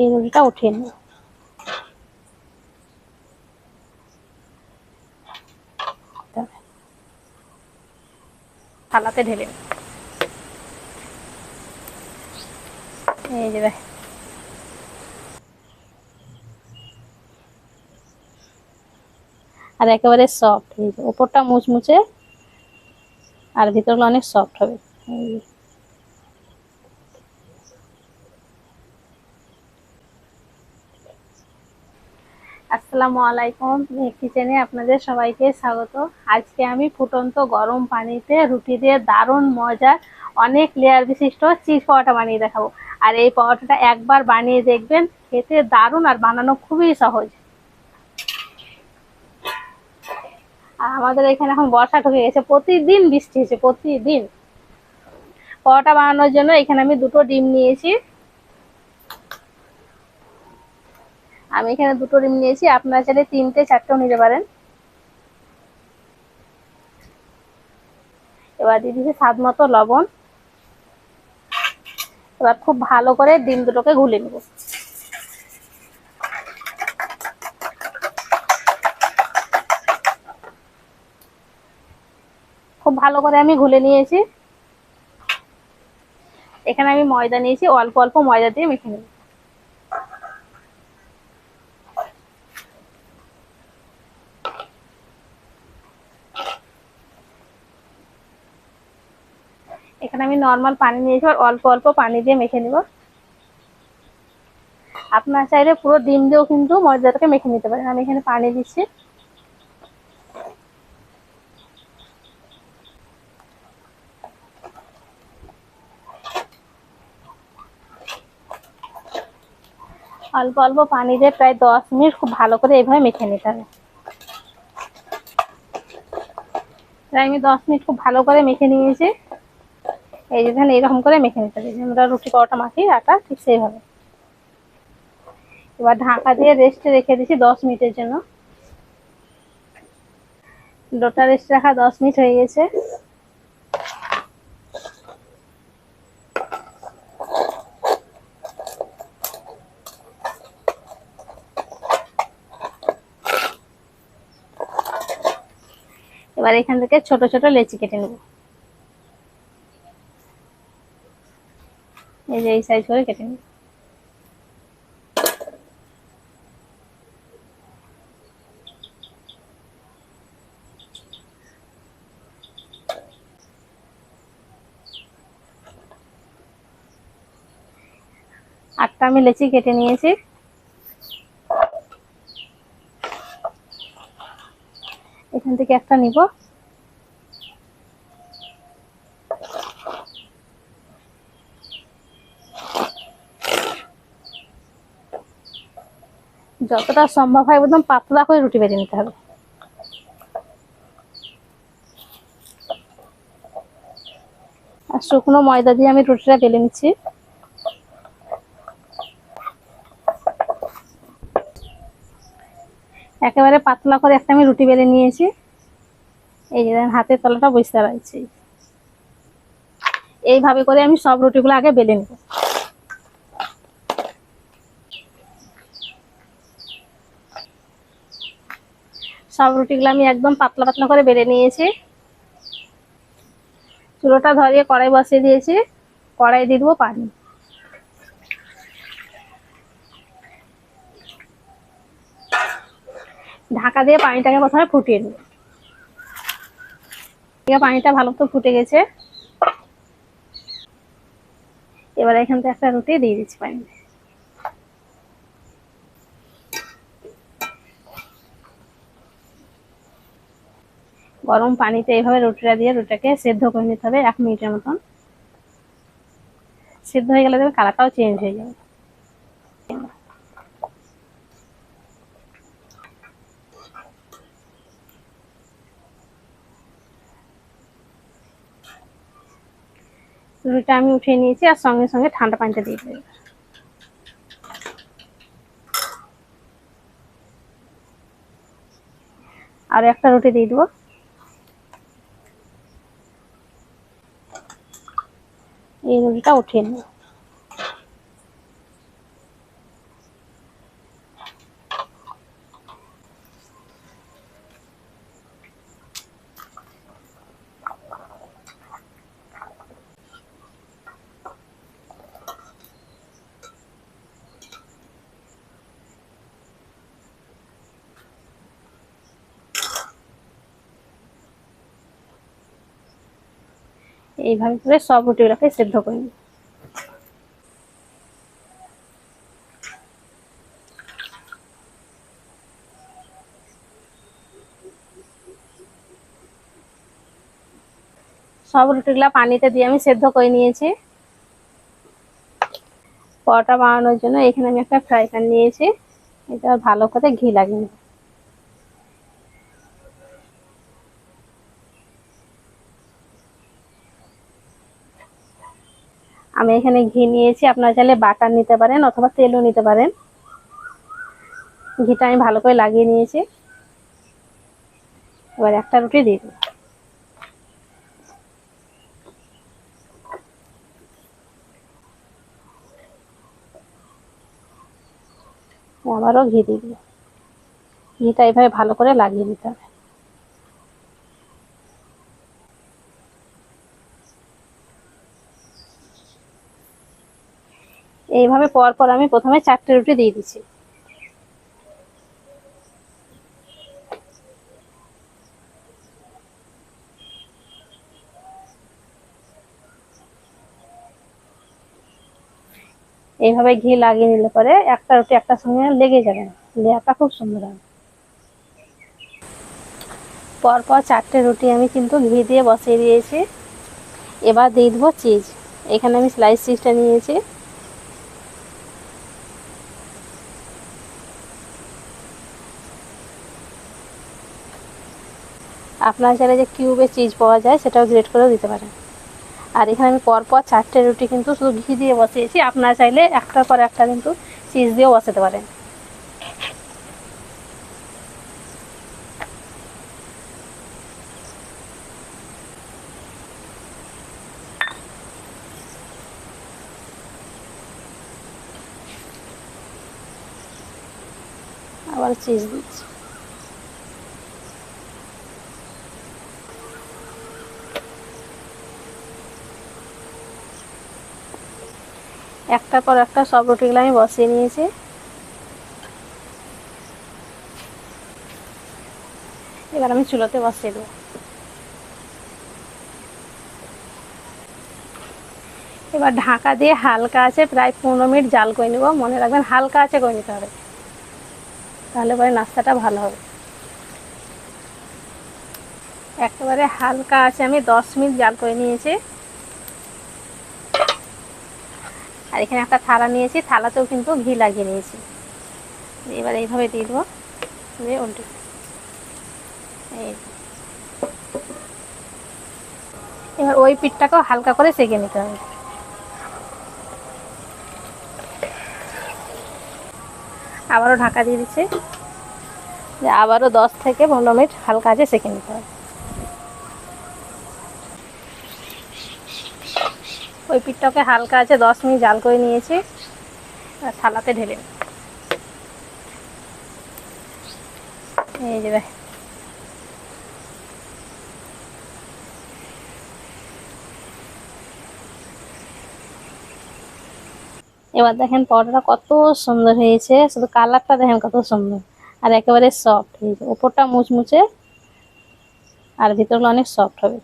এই রুটিটা উঠিয়ে নেব থালাতে ঢেলে। এই যে আর একেবারে সফট ওপরটা মুচমুচে আর ভিতরগুলো অনেক সফট হবে। আসসালামু আলাইকুম। কিচেনে আপনাদের সবাইকে স্বাগত। আজকে আমি ফুটন্ত গরম পানিতে রুটি দিয়ে দারুণ মজার অনেক লেয়ার বিশিষ্ট চিজ পাওয়াটা বানিয়ে দেখাবো। আর এই পাওয়াটাটা একবার বানিয়ে দেখবেন, খেতে দারুণ আর বানানো খুবই সহজ। আর আমাদের এখানে এখন বর্ষা ঢুকে গেছে, প্রতিদিন বৃষ্টি হচ্ছে, প্রতিদিন। পরোটা বানানোর জন্য এখানে আমি দুটো ডিম নিয়েছি। আমি এখানে দুটো ডিম নিয়েছি, আপনারা চাইলে তিনটে, চারটেও নিতে পারেন। এবার দিয়ে দিচ্ছি স্বাদ মতো লবণ। এবার খুব ভালো করে ডিম দুটোকে ঘুলে নেব। খুব ভালো করে আমি ঘুলে নিয়েছি। এখানে আমি ময়দা নিয়েছি, অল্প অল্প ময়দা দিয়ে মেখে নেব। এখানে আমি নর্মাল পানি নিয়েছি অল্প অল্প পানি দিয়ে মেখে নিব। আপনার চাইলে পুরো ডিম দিয়েও কিন্তু ময়দাটাকে মেখে নিতে পারেন। আমি এখানে পানি দিচ্ছি। অল্প অল্প পানি দিয়ে প্রায় দশ মিনিট খুব ভালো করে এইভাবে মেখে নিতে হবে। প্রায় আমি দশ মিনিট খুব ভালো করে মেখে নিয়েছি। এই যে ধান এইরকম করে মেখে নিতে হবে। আমরা রুটি, পরোটা, মাখি, আটা ঠিক সেইভাবে। এবার ঢাকা দিয়ে রেস্টে রেখে দিচ্ছি দশ মিনিটের জন্য। ডোটা রেস্ট রাখা দশ মিনিট হয়ে গেছে। এবার এখান থেকে ছোট ছোট লেচি কেটে নেব। এই যে এই সাইজ করে কেটে নেব আটটা আমি লেচি কেটে নিয়েছি। এখান থেকে একটা নিব। যতটা সম্ভব হয় একদম পাতলা করে রুটি বেজে নিতে হবে। আর শুকনো ময়দা দিয়ে আমি রুটিটা বেলে নিচ্ছি। একেবারে পাতলা করে একটা আমি রুটি বেলে নিয়েছি। এই যে হাতের তলাটা বসতে রয়েছে। এইভাবে করে আমি সব রুটিগুলো আগে বেলে নেব। সব রুটিগুলো আমি একদম পাতলা পাতলা করে বেড়ে নিয়েছি। চুলোটা ধরিয়ে কড়াই বসিয়ে দিয়েছি। কড়াই দিয়ে দেবো পানি। ঢাকা দিয়ে পানিটাকে প্রথমে ফুটিয়ে নেব। পানিটা ভালো তো ফুটে গেছে। এবার এখান থেকে একটা রুটি দিয়ে দিচ্ছি পানি গরম পানিতে এইভাবে রুটিটা দিয়ে রুটিটাকে সেদ্ধ করে নিতে হবে এক মিনিটের মতন। সেদ্ধ হয়ে গেলে দেখবে কালারটাও চেঞ্জ হয়ে যাবে। রুটিটা আমি উঠিয়ে নিয়েছি আর সঙ্গে সঙ্গে ঠান্ডা পানিটা দিয়ে দেবো। আর একটা রুটি দিয়ে দেবো। এই রুটিটা উঠিয়ে নেব এইভাবে করে সব রুটিগুলোকে সেদ্ধ করে নিই। সব রুটিগুলা পানিতে দিয়ে আমি সেদ্ধ করে নিয়েছি। পরোটা বানানোর জন্য এখানে আমি একটা ফ্রাই প্যান নিয়েছি। এটা ভালো করে ঘি লাগিয়ে আমি এখানে ঘি নিয়েছি, আপনারা চাইলে বাটার নিতে পারেন অথবা তেলও নিতে পারেন। ঘিটা আমি ভালো করে লাগিয়ে নিয়েছি। এবার একটা রুটি দিয়ে দেবো আবারও ঘি দিয়ে দিল ঘিটা এইভাবে ভালো করে লাগিয়ে নিতে হবে। এইভাবে পর পর আমি প্রথমে চারটে রুটি দিয়ে দিচ্ছি। এইভাবে ঘি লাগিয়ে নিলে পরে একটা রুটি একটা সঙ্গে লেগে যাবে লেয়ারটা খুব সুন্দর হবে। পরপর চারটে রুটি আমি কিন্তু ঘি দিয়ে বসিয়ে দিয়েছি। এবার দিয়ে দেবো চিজ। এখানে আমি স্লাইস চিজটা নিয়েছি। আপনার চাইলে যে কিউবে চিজ পাওয়া যায়, সেটাও গ্রেট করেও দিতে পারেন। আর এখানে আমি পরপর চারটে রুটি কিন্তু শুধু ঘি দিয়ে বসিয়েছি, আপনারা চাইলে একটার পর একটা কিন্তু চিজ দিয়েও বসাতে পারেন। আবার চিজ দিচ্ছি। একটার পর একটা সব রুটিগুলো আমি বসিয়ে নিয়েছি। এবার আমি চুলোতে বসিয়ে দেবো। এবার ঢাকা দিয়ে হালকা আছে প্রায় পনেরো মিনিট জাল করে নেব। মনে রাখবেন হালকা আছে করে নিতে হবে। তাহলে পরে নাস্তাটা ভালো হবে। একেবারে হালকা আছে আমি দশ মিনিট জাল করে নিয়েছি। আর এখানে একটা থালা নিয়েছি, থালাতেও কিন্তু ঘি লাগিয়ে নিয়েছি। এবার এইভাবে দিয়ে দেবো, দিয়ে উল্টে। এই। এবার ওই পিঠটাকেও হালকা করে সেঁকে নিতে হবে। আবারও ঢাকা দিয়ে দিচ্ছি। আবারও দশ থেকে পনেরো মিনিট হালকা আছে সেঁকে নিতে হবে। ওই পিঠটাকে হালকা আছে, দশ মিনিট জাল করে নিয়েছি। আর থালাতে ঢেলে এই যে এবার দেখেন পরোটাটা কত সুন্দর হয়েছে, শুধু কালারটা দেখেন কত সুন্দর। আর একেবারে সফট হয়েছে ওপরটা মুচমুচে, আর ভিতরগুলো অনেক সফট হবে।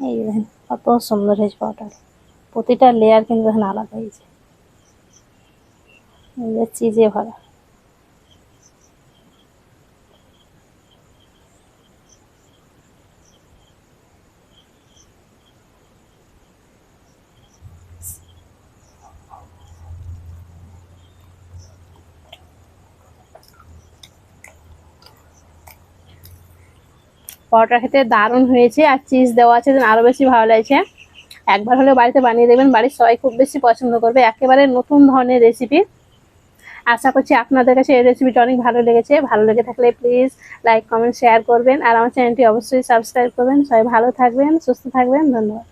এই দেখেন কত সুন্দর হয়েছে পাউডার প্রতিটা লেয়ার কিন্তু এখানে আলাদা হয়েছে। চিজে ভরা পরোটা খেতে দারুণ হয়েছে আর চিজ দেওয়া আছে, যেন আরও বেশি ভালো লাগছে। একবার হলে বাড়িতে বানিয়ে দেবেন বাড়ির সবাই খুব বেশি পছন্দ করবে। একেবারে নতুন ধরনের রেসিপি আশা করছি আপনাদের কাছে এই রেসিপিটা অনেক ভালো লেগেছে। ভালো লেগে থাকলে প্লিজ লাইক কমেন্ট শেয়ার করবেন। আর আমার চ্যানেলটি অবশ্যই সাবস্ক্রাইব করবেন। সবাই ভালো থাকবেন, সুস্থ থাকবেন। ধন্যবাদ।